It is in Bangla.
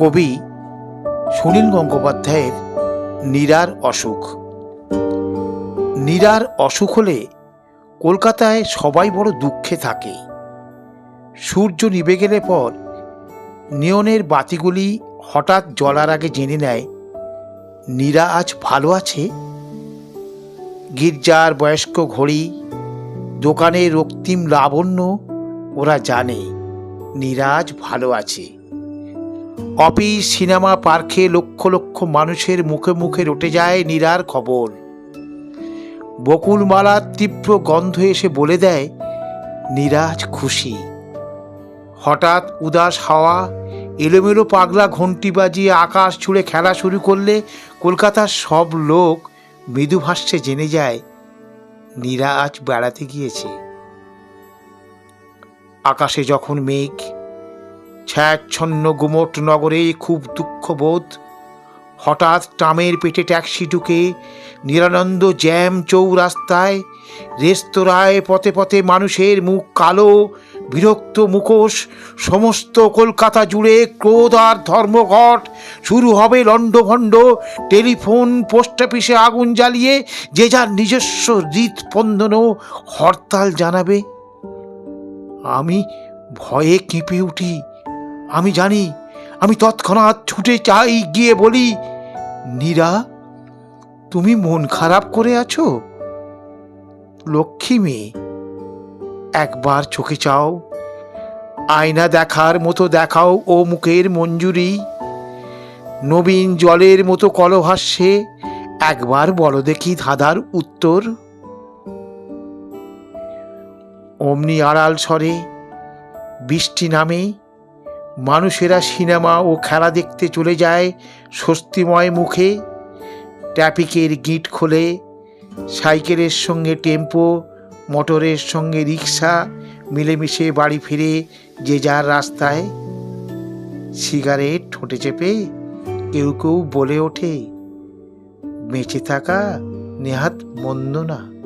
কবি সুনীল গঙ্গোপাধ্যায়ের নিরার অসুখ। নীরার অসুখ হলে কলকাতায় সবাই বড় দুঃখে থাকে। সূর্য নিভে গেলে পর নিয়নের বাতিগুলি হঠাৎ জ্বলার আগে জেনে নেয়, নীরা আজ ভালো আছে? গির্জার বয়স্ক ঘড়ি, দোকানের রক্তিম লাবণ্য, ওরা জানে নীরাজ ভালো আছে। অফিস সিনেমা পার্কে লক্ষ লক্ষ মানুষের মুখে মুখে রটে যায় নীরার খবর। বকুলমালার তীব্র গন্ধ এসে বলে দেয় নীরাজ খুশি। হঠাৎ উদাস হাওয়া, এলোমেলো পাগলা ঘন্টি বাজিয়ে আকাশ ছুঁড়ে খেলা শুরু করলে কলকাতার সব লোক মৃদুভাষ্যে জেনে যায়, নীরা আজ বেড়াতে গিয়েছে। আকাশে যখন মেঘ ছায়াচ্ছন্ন গুমট নগরে খুব দুঃখবোধ। হঠাৎ ট্রামের পেটে ট্যাক্সি ঢুকে নিরানন্দ জ্যাম চৌরাস্তায় রেস্তোরাঁয় পথে পথে মানুষের মুখ কালো, বিরক্ত মুখোশ, সমস্ত কলকাতা জুড়ে ক্রোধ আর ধর্মঘট। শুরু হবে লণ্ডভণ্ড, টেলিফোন, পোস্ট অফিসে আগুন জ্বালিয়ে যে যার নিজস্ব হৃৎস্পন্দনও হরতাল জানাবে। আমি ভয়ে কেঁপে উঠি। আমি জানি, আমি তৎক্ষণাৎ ছুটে চাই, গিয়ে বলি, নীরা, তুমি মন খারাপ করে আছো? লক্ষ্মী মেয়ে, একবার চোখে চাও, আয়না দেখার মতো দেখাও ও মুখের মঞ্জুরি, নবীন জলের মতো কলহাস্যে একবার বলো দেখি ধাঁধার উত্তর? অমনি আড়াল স্বরে, বৃষ্টি নামে মানুষেরা সিনেমা ও খেলা দেখতে চলে যায় স্বস্তিময় মুখে। ট্রাফিকের গিট খোলে, সাইকেলের সঙ্গে টেম্পো, মোটরের সঙ্গে রিক্সা, মিলেমিশে বাড়ি ফিরে যে যার রাস্তায়। সিগারেট ঠোঁটে চেপে কেউ কেউ বলে ওঠে, বেঁচে থাকা নেহাত মন্দ না।